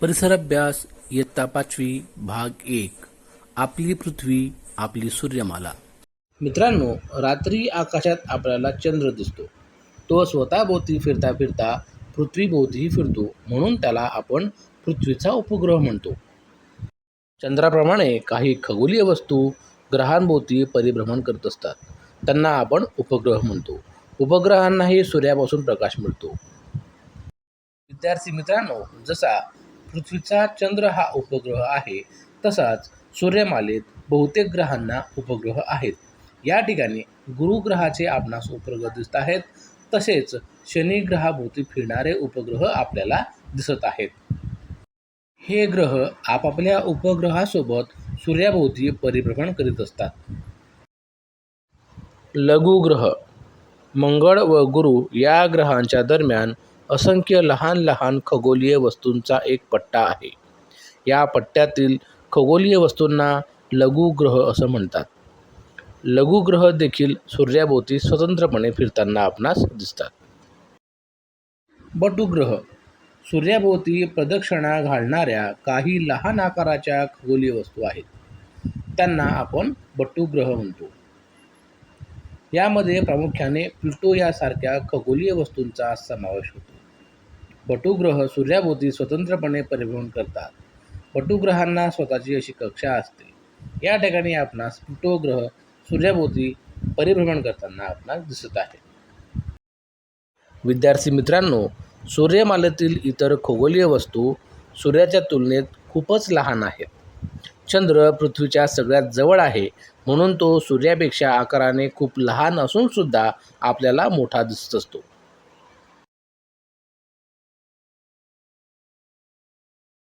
परिसर अभ्यास इयत्ता पाचवी भाग एक. आपली पृथ्वी आपली सूर्यमाला. मित्रांनो रात्री आकाशात आपल्याला चंद्र दिसतो. तो स्वतःभोवती फिरता फिरता पृथ्वीभोवतीही फिरतो म्हणून त्याला आपण पृथ्वीचा उपग्रह म्हणतो. चंद्राप्रमाणे काही खगोलीय वस्तू ग्रहांभोवती परिभ्रमण करत असतात. त्यांना आपण उपग्रह म्हणतो. उपग्रहांनाही सूर्यापासून प्रकाश मिळतो. विद्यार्थी मित्रांनो जसा पृथ्वीचा चंद्र हा उपग्रह आहे तसाच सूर्यमालेत बहुतेक ग्रहांना उपग्रह आहेत. या ठिकाणी गुरुग्रहाचे आपणास उपग्रह दिसत आहेत तसेच शनी ग्रहाभोवती फिरणारे उपग्रह आपल्याला दिसत आहेत. हे ग्रह आपापल्या उपग्रहासोबत सूर्याभोवती परिभ्रमण करीत असतात. लघुग्रह मंगळ व गुरु या ग्रहांच्या दरम्यान असंख्य लहान लहान खगोलीय वस्तूंचा एक पट्टा आहे. या पट्ट्यातील खगोलीय वस्तूंना लघुग्रह असं म्हणतात. लघुग्रह देखील सूर्याभोवती स्वतंत्रपणे फिरताना आपणास दिसतात. बटुग्रह सूर्याभोवती प्रदक्षिणा घालणाऱ्या काही लहान आकाराच्या खगोलीय वस्तू आहेत. त्यांना आपण बटुग्रह म्हणतो. यामध्ये प्रामुख्याने प्लुटो यासारख्या खगोलीय वस्तूंचा समावेश होतो. बटुग्रह सूर्याभोवती स्वतंत्रपणे परिभ्रमण करतात. बटुग्रहांना स्वतःची अशी कक्षा असते. या ठिकाणी आपणास प्लुटो ग्रह सूर्याभोवती परिभ्रमण करताना आपणास दिसत आहे. विद्यार्थी मित्रांनो सूर्यमालेतील इतर खगोलीय वस्तू सूर्याच्या तुलनेत खूपच लहान आहेत. चंद्र पृथ्वीच्या सगळ्यात जवळ आहे म्हणून तो सूर्यापेक्षा आकाराने खूप लहान असून सुद्धा आपल्याला मोठा दिसत असतो.